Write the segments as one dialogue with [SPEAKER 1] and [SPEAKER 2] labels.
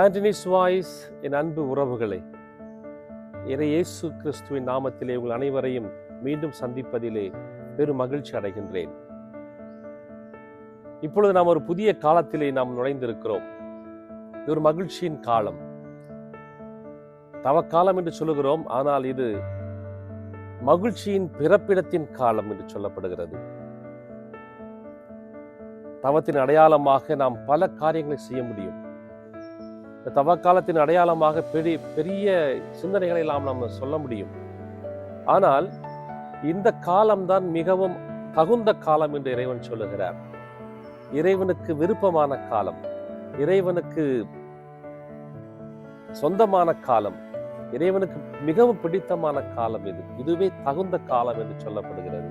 [SPEAKER 1] Anthony's voice என் அன்பு உறவுகளை இறை இயேசு கிறிஸ்துவின் நாமத்திலே உங்கள் அனைவரையும் மீண்டும் சந்திப்பதிலே பெரும் மகிழ்ச்சி அடைகின்றேன். இப்பொழுது நாம் ஒரு புதிய காலத்திலே நாம் நுழைந்திருக்கிறோம். இது ஒரு மகிழ்ச்சியின் காலம். தவக்காலம் என்று சொல்லுகிறோம் ஆனால் இது மகிழ்ச்சியின் பிறப்பிடத்தின் காலம் என்று சொல்லப்படுகிறது. தவத்தின் அடையாளமாக நாம் பல காரியங்களை செய்ய முடியும். இந்த தவக்காலத்தின் அடையாளமாக பெரிய பெரிய சிந்தனைகளை எல்லாம் நம்ம சொல்ல முடியும். ஆனால் இந்த காலம்தான் மிகவும் தகுந்த காலம் என்று இறைவன் சொல்லுகிறார். இறைவனுக்கு விருப்பமான காலம் இறைவனுக்கு சொந்தமான காலம் இறைவனுக்கு மிகவும் பிடித்தமான காலம் இது இதுவே தகுந்த காலம் என்று சொல்லப்படுகிறது.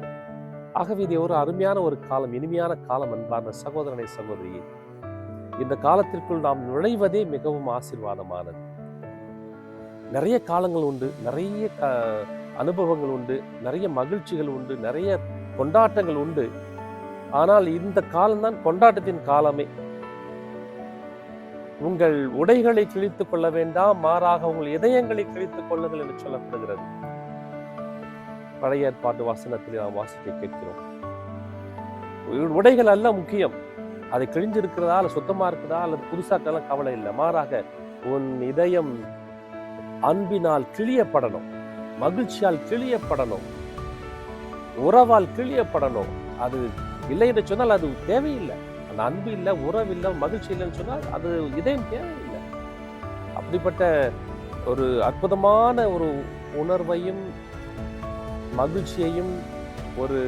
[SPEAKER 1] ஆகவே இது ஒரு அருமையான ஒரு காலம் இனிமையான காலம் அன்பார்ந்த சகோதரனை சகோதரியை. இந்த காலத்திற்குள் நாம் நுழைவதே மிகவும் ஆசிர்வாதமானது. நிறைய காலங்கள் உண்டு நிறைய க அனுபவங்கள் உண்டு நிறைய மகிழ்ச்சிகள் உண்டு நிறைய கொண்டாட்டங்கள் உண்டு. ஆனால் இந்த காலம்தான் கொண்டாட்டத்தின் காலமே. உங்கள் உடைகளை கிழித்துக் கொள்ள வேண்டாம் மாறாக உங்கள் இதயங்களை கிழித்துக் கொள்ளுங்கள் என்று சொல்லப்படுகிறது. பழைய ஏற்பாட்டு வாசனத்தில் நாம் வாசிக்க கேட்கிறோம். உடைகள் அல்ல முக்கியம். அது கிழிஞ்சிருக்கிறதா அல்ல சுத்தமா இருக்குதா அல்லது புதுசாக்கெல்லாம் கவலை இல்லை. மாறாக உன் இதயம் அன்பினால் கிளியப்படணும் மகிழ்ச்சியால் கிளியப்படணும் உறவால் கிளியப்படணும் அது இல்லை என்று சொன்னால் அது தேவையில்லை. அந்த அன்பு இல்லை உறவு இல்லை மகிழ்ச்சி இல்லைன்னு சொன்னால் அது இதயம் தேவையில்லை. அப்படிப்பட்ட ஒரு அற்புதமான ஒரு உணர்வையும் மகிழ்ச்சியையும் ஒரு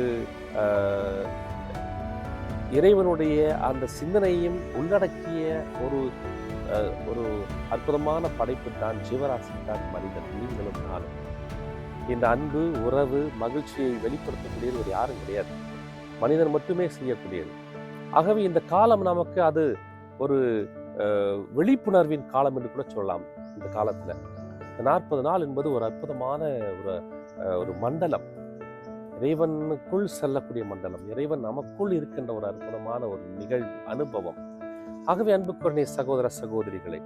[SPEAKER 1] இறைவனுடைய அந்த சிந்தனையும் உள்ளடக்கிய ஒரு ஒரு அற்புதமான படைப்பு தான் ஜீவராசி தான் மனிதன். நீங்களும் நானும். இந்த அன்பு உறவு மகிழ்ச்சியை வெளிப்படுத்தக்கூடியது ஒரு யாரும் கிடையாது. மனிதன் மட்டுமே செய்யக்கூடியது. ஆகவே இந்த காலம் நமக்கு அது ஒரு விழிப்புணர்வின் காலம் என்று கூட சொல்லலாம் இந்த காலத்தில். இந்த நாற்பது நாள் என்பது ஒரு அற்புதமான ஒரு ஒரு மண்டலம். இறைவனுக்குள் செல்லக்கூடிய மண்டலம் இறைவன் நமக்குள் இருக்கின்ற ஒரு அற்புதமான ஒரு நிகழ்வு அனுபவம். ஆகவே அன்புக்குரிய சகோதர சகோதரிகளே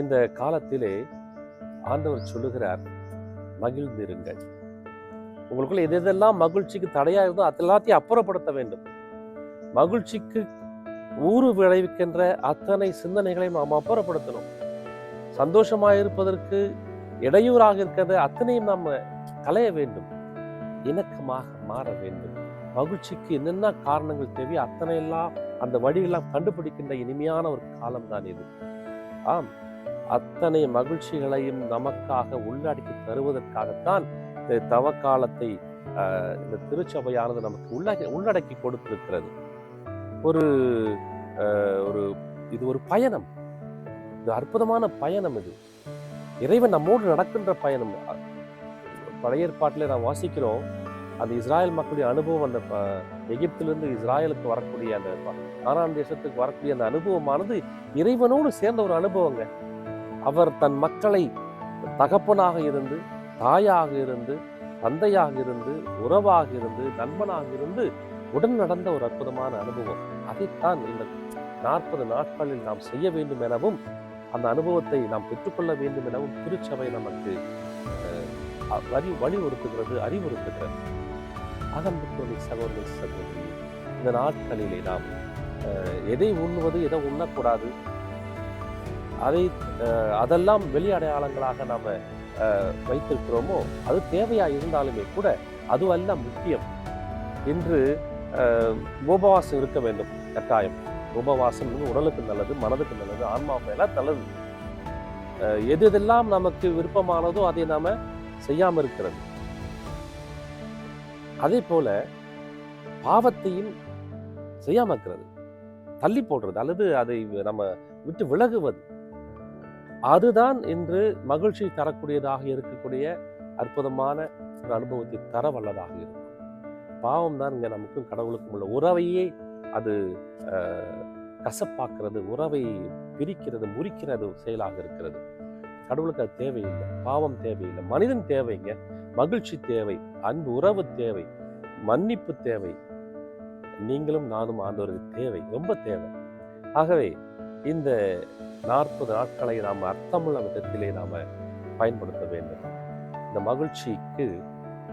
[SPEAKER 1] இந்த காலத்திலே ஆண்டவர் சொல்லுகிறார் மகிழ்ந்திருங்கள். உங்களுக்குள்ள எது எதெல்லாம் மகிழ்ச்சிக்கு தடையா இருந்தோ அது எல்லாத்தையும் அப்புறப்படுத்த வேண்டும். மகிழ்ச்சிக்கு ஊறு விளைவிக்கின்ற அத்தனை சிந்தனைகளையும் நாம் அப்புறப்படுத்தணும். சந்தோஷமாக இருப்பதற்கு இடையூறாக இருக்கின்ற அத்தனையும் நாம் களைய வேண்டும். இணக்கமாக மாற வேண்டும். மகிழ்ச்சிக்கு என்னென்ன காரணங்கள் தேவையோ அத்தனை எல்லாம் அந்த வழியெல்லாம் கண்டுபிடிக்கின்ற இனிமையான ஒரு காலம்தான் இது. ஆம் அத்தனை மகிழ்ச்சிகளையும் நமக்காக உள்ளடக்கி தருவதற்காகத்தான் இந்த தவ காலத்தை ஆஹ், இந்த திருச்சபையானது நமக்கு உள்ளடக்கி உள்ளடக்கி கொடுத்திருக்கிறது. ஒரு ஒரு இது ஒரு பயணம். இது அற்புதமான பயணம் இது. இறைவன் நம்மோடு நடக்கின்ற பயணம். பழைய ஏற்பாட்டில் நாம் வாசிக்கிறோம். அந்த இஸ்ராயல் மக்களுடைய அனுபவம் அந்த ப- எகிப்திலிருந்து இஸ்ராயலுக்கு வரக்கூடிய அந்த ஆறாம் தேசத்துக்கு வரக்கூடிய அந்த அனுபவமானது இறைவனோடு சேர்ந்த ஒரு அனுபவங்க. அவர் தன் மக்களை தகப்பனாக இருந்து தாயாக இருந்து தந்தையாக இருந்து உறவாக இருந்து நண்பனாக இருந்து உடன் நடந்த ஒரு அற்புதமான அனுபவம். அதைத்தான் இந்த நாற்பது நாட்களில் நாம் செய்ய வேண்டும் எனவும் அந்த அனுபவத்தை நாம் பெற்றுக்கொள்ள வேண்டும் எனவும் திருச்சபை நமக்கு வரி வழி வலியுறுத்துகிறது அறிவுறுத்துகிறது. அகன்புக்குரிய சகோதரி சகோதரி இந்த நாட்களிலே நாம் எதை உண்ணுவது எதை உண்ணக்கூடாது? அதை அதெல்லாம் வெளி அடையாளங்களாக நாம் வைத்திருக்கிறோமோ அது தேவையாக இருந்தாலுமே கூட அதுவல்ல முக்கியம். இன்று உபவாசம் இருக்க வேண்டும் கட்டாயம். உபவாசம் உடலுக்கு நல்லது மனதுக்கு நல்லது ஆன்மாவுக்கு எல்லாம் நல்லது எது எதெல்லாம் நமக்கு விருப்பமானதோ அதை நாம செய்யாமல் இருக்கிறது அதே போல பாவத்தையும் செய்யாமல் இருக்கிறது தள்ளி போடுறது அல்லது அதை நம்ம விட்டு விலகுவது. அதுதான் இன்று மகிழ்ச்சி தரக்கூடியதாக இருக்கக்கூடிய அற்புதமான ஒரு அனுபவத்தை தர வல்லதாக இருக்கும். பாவம் தான் இங்கே நமக்கும் கடவுளுக்கும் உள்ள உறவையே அது கசப்பாக்குறது உறவை பிரிக்கிறது முறிக்கிறது செயலாக இருக்கிறது. கடவுளுக்கு அது தேவையில்லை. பாவம் தேவையில்லை. மனிதன் தேவைங்க. மகிழ்ச்சி தேவை. அன்பு உறவு தேவை. மன்னிப்பு தேவை. நீங்களும் நானும் ஆண்டவருக்கு தேவை. ரொம்ப தேவை. ஆகவே இந்த நாற்பது நாட்களை நாம் அர்த்தமுள்ள விதத்திலே நாம பயன்படுத்த வேண்டும். இந்த மகிழ்ச்சிக்கு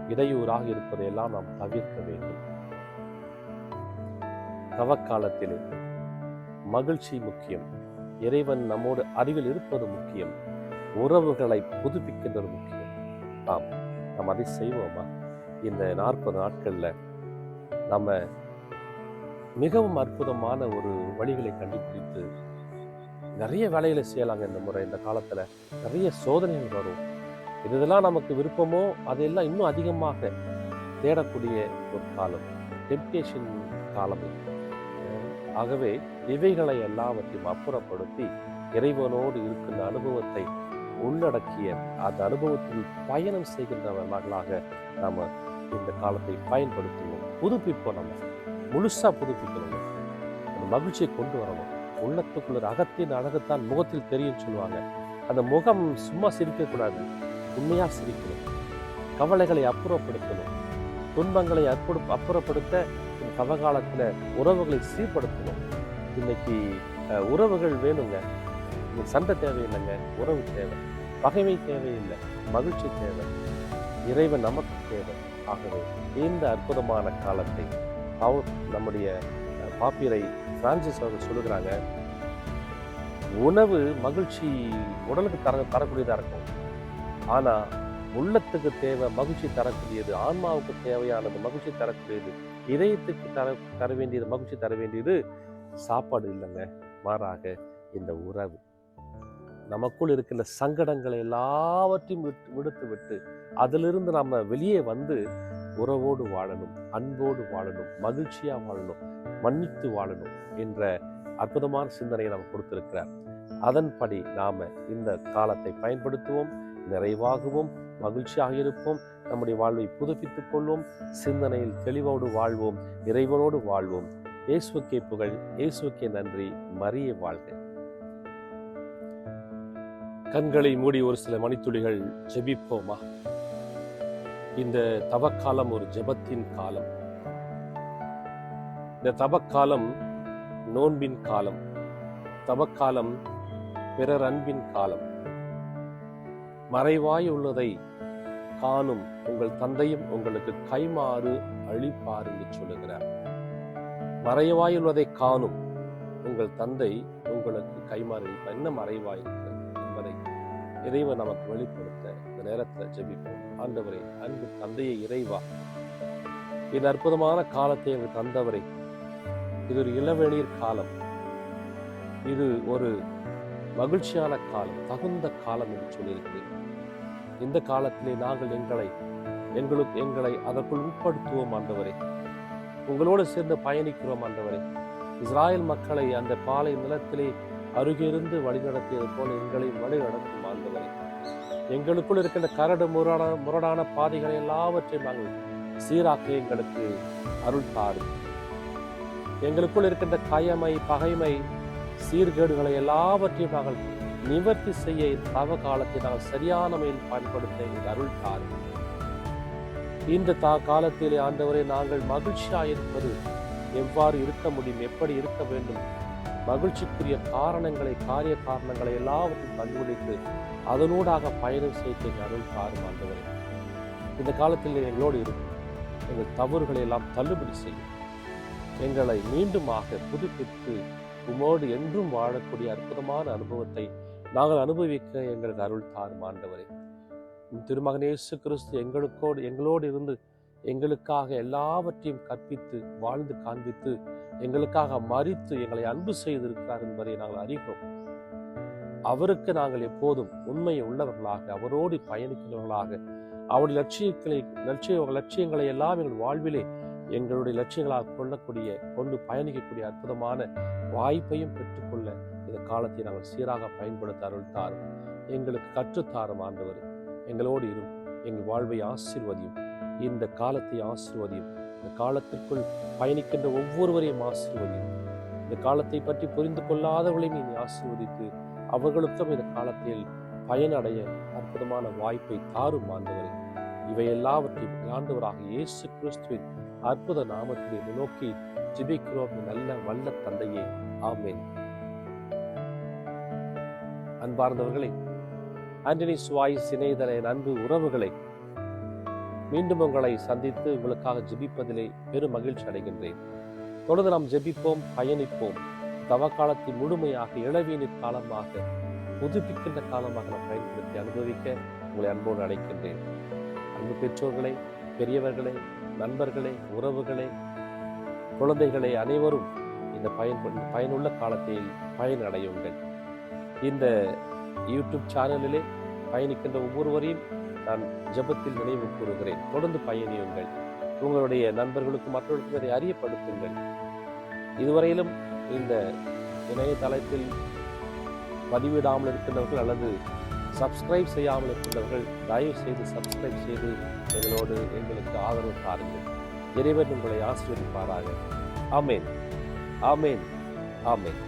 [SPEAKER 1] இடையூறாக இருப்பதையெல்லாம் நாம் தவிர்க்க வேண்டும். தவக்காலத்திலே மகிழ்ச்சி முக்கியம். இறைவன் நம்மோடு அருகில் இருப்பது முக்கியம். உறவுகளை புதுப்பிக்கின்றது முக்கியம். ஆம் நம்ம அதை செய்வோமா? இந்த நாற்பது நாட்களில் நம்ம மிகவும் அற்புதமான ஒரு வழிகளை கண்டுபிடித்து நிறைய வேலைகளை செய்யலாங்க இந்த முறை இந்த காலத்தில். நிறைய சோதனைகள் வரும். இது இதெல்லாம் நமக்கு விருப்பமோ அதையெல்லாம் இன்னும் அதிகமாக தேடக்கூடிய ஒரு காலம் டெம்டேஷன் காலம் ஆகவே இவைகளை எல்லாவற்றையும் அப்புறப்படுத்தி இறைவனோடு இருக்கின்ற அனுபவத்தை உள்ளடக்கிய அந்த அனுபவத்தில் பயணம் செய்கின்றவர்களாக நாம் இந்த காலத்தை பயன்படுத்துவோம். புதுப்பிப்போம் நம்ம. முழுசாக புதுப்பிக்கணும். அந்த மகிழ்ச்சியை கொண்டு வரணும். உள்ளத்துக்குள்ள அகத்தின் அழகுத்தான் முகத்தில் தெரியும் சொல்லுவாங்க. அந்த முகம் சும்மா சிரிக்கக்கூடாது உண்மையாக சிரிக்கணும். கவலைகளை அப்புறப்படுத்தணும். துன்பங்களை அற்புட அப்புறப்படுத்த இந்த கவகாலத்தில் உறவுகளை சீர்படுத்தணும். இன்னைக்கு உறவுகள் வேணுங்க. இன்னைக்கு சண்டை தேவையில்லைங்க உறவு தேவை பகைமை தேவையில்லை மகிழ்ச்சி தேவை இறைவன் நமக்கு தேவை. ஆகவே இந்த அற்புதமான காலத்தை அவர் நம்முடைய பாப்பிரை பிரான்சிஸ் அவர்கள் சொல்லுகிறாங்க உணவு மகிழ்ச்சி உடலுக்கு தர தரக்கூடியதாக இருக்கும். ஆனால் உள்ளத்துக்கு தேவை மகிழ்ச்சி தரக்கூடியது ஆன்மாவுக்கு தேவையானது மகிழ்ச்சி தரக்கூடியது இதயத்துக்கு தர தர வேண்டியது மகிழ்ச்சி தர வேண்டியது சாப்பாடு இல்லைங்க. மாறாக இந்த உறவு நமக்குள் இருக்கின்ற சங்கடங்களை எல்லாவற்றையும் விட்டு விடுத்து விட்டு அதிலிருந்து நம்ம வெளியே வந்து உறவோடு வாழணும் அன்போடு வாழணும் மகிழ்ச்சியாக வாழணும் மன்னித்து வாழணும் என்ற அற்புதமான சிந்தனையை நாம் கொடுத்திருக்கிறார். அதன்படி நாம் இந்த காலத்தை பயன்படுத்துவோம் நிறைவாகவும் மகிழ்ச்சியாக இருப்போம் நம்முடைய வாழ்வை புதுப்பித்துக் கொள்வோம் சிந்தனையில் தெளிவோடு வாழ்வோம் இறைவனோடு வாழ்வோம். இயேசுக்கே புகழ் இயேசுக்கே நன்றி மரிய வாழ்க. கண்களை மூடி ஒரு சில மணித்துளிகள் ஜெபிப்போமா? இந்த தவக்காலம் ஒரு ஜெபத்தின் காலம். இந்த தவக்காலம் நோன்பின் காலம். தவக்காலம் பிறர் அன்பின் காலம். மறைவாய் உள்ளதை காணும் உங்கள் தந்தையும் உங்களுக்கு கைமாறு அழிப்பார் என்று சொல்லுகிறார். மறைவாய் உள்ளதை காணும் உங்கள் தந்தை உங்களுக்கு கைமாறு என்ன மறைவாய் இறைவன் நமக்கு வெளிப்படுத்த இந்த நேரத்தில் ஜெபிப்போம். ஆண்டவரே அன்பு தந்தையை இறைவா இந்த அற்புதமான காலத்தை எங்கள் தந்தவரை இது ஒரு இளவெளிர் காலம். இது ஒரு மகிழ்ச்சியான காலம் தகுந்த காலம் என்று சொல்லியிருக்கிறேன். இந்த காலத்திலே நாங்கள் எங்களை எங்களுக்கு எங்களை அதற்குள் உட்படுத்துவோம் ஆண்டவரே. உங்களோடு சேர்ந்து பயணிக்கிறோம் ஆண்டவரே. இஸ்ராயல் மக்களை அந்த பாலை நிலத்திலே அருகிருந்து வழிநடத்தியது போல எங்களை வழி நடத்தும் எங்களுக்குள் இருக்கின்ற கரடு முரடான முரடான பாதைகளை எல்லாவற்றையும் நாங்கள் சீராக்க எங்களுக்கு அருள் தாரும் எங்களுக்குள் இருக்கின்ற கயமை பகைமை சீர்கேடுகளை எல்லாவற்றையும் நாங்கள் நிவர்த்தி செய்ய தவ காலத்தை நாங்கள் சரியான முறையில் பயன்படுத்த எங்கள் அருள் தாரும் இந்த தா காலத்திலே ஆண்டவரை நாங்கள் மகிழ்ச்சியாக இருப்பது எவ்வாறு இருக்க முடியும் எப்படி இருக்க வேண்டும் மகிழ்ச்சிக்குரிய காரணங்களை காரிய காரணங்களை எல்லாவற்றையும் கண்டுபிடித்து அதனூடாக பயணம் செய்து எங்கள் அருள் தாரும் ஆண்டவரே இந்த காலத்தில் எங்களோடு இருக்கும் எங்கள் தவறுகளை எல்லாம் தள்ளுபடி செய்யும் எங்களை மீண்டுமாக புதுப்பித்து உமோடு என்றும் வாழக்கூடிய அற்புதமான அனுபவத்தை நாங்கள் அனுபவிக்க எங்களுக்கு அருள் தாரும் ஆண்டவரே திருமகன் இயேசு கிறிஸ்து எங்களுக்கோடு எங்களோடு இருந்து எங்களுக்காக எல்லாவற்றையும் கற்பித்து வாழ்ந்து காண்பித்து எங்களுக்காக மறித்து எங்களை அன்பு செய்திருக்கிறார் என்பதை நாங்கள் அறிகிறோம். அவருக்கு நாங்கள் எப்போதும் உண்மையை உள்ளவர்களாக அவரோடு பயணிக்கிறவர்களாக அவருடைய லட்சியங்களை லட்சிய லட்சியங்களை எல்லாம் எங்கள் வாழ்விலே எங்களுடைய லட்சியங்களாக கொள்ளக்கூடிய கொண்டு பயணிக்கக்கூடிய அற்புதமான வாய்ப்பையும் பெற்றுக்கொள்ள இந்த காலத்தை நாங்கள் சீராக பயன்படுத்த அருள் தாரும் எங்களுக்கு கற்றுத்தாரும் ஆண்டவர். எங்களோடு இரும் எங்கள் வாழ்வை ஆசீர்வதியும். இந்த காலத்தை ஆசிர்வதியும். இந்த காலத்திற்குள் பயணிக்கின்ற ஒவ்வொருவரையும் ஆசிர்வதியும். இந்த காலத்தை பற்றி புரிந்து கொள்ளாதவர்களையும் நீ ஆசிர்வதித்து அவர்களுக்கும் இந்த காலத்தில் பயனடைய அற்புதமான வாய்ப்பை தாரும் ஆண்டவரே. இவை எல்லாவற்றையும் ஆண்டவராக இயேசு கிறிஸ்துவின் அற்புத நாமத்திலே நோக்கி ஜிபிக்கிறோம் நல்ல வல்ல தந்தையே. ஆமேன். அன்பார்ந்தவர்களே ஆண்டனி சுவாய் இணையதள அன்பு உறவுகளை மீண்டும் உங்களை சந்தித்து உங்களுக்காக ஜெபிப்பதிலே பெரும் மகிழ்ச்சி அடைகின்றேன். தொடர்ந்து நாம் ஜெபிப்போம் பயணிப்போம். தவ காலத்தின் முழுமையாக இளவீனின் காலமாக புதுப்பிக்கின்ற காலமாக நாம் பயன்படுத்தி அனுபவிக்க உங்களை அன்போடு அழைக்கின்றேன். அன்பு பெற்றோர்களே பெரியவர்களே நண்பர்களே உறவுகளே குழந்தைகளே அனைவரும் இந்த பயன் பயனுள்ள காலத்தில் பயனடையுங்கள். இந்த யூடியூப் சேனலிலே பயணிக்கின்ற ஒவ்வொருவரையும் நான் ஜெபத்தில் நினைவு கூறுகிறேன். தொடர்ந்து பயணியுங்கள். உங்களுடைய நண்பர்களுக்கு மற்றவர்களுக்கு இதை அறியப்படுத்துங்கள். இதுவரையிலும் இந்த இணையதளத்தில் பதிவிடாமல் இருக்கின்றவர்கள் அல்லது சப்ஸ்கிரைப் செய்யாமல் இருக்கின்றவர்கள் தயவு செய்து சப்ஸ்கிரைப் செய்து எங்களோடு எங்களுக்கு ஆதரவு தாருங்கள் இறைவன் உங்களை ஆசீர்வதிப்பாராக. ஆமேன். ஆமேன். ஆமேன்.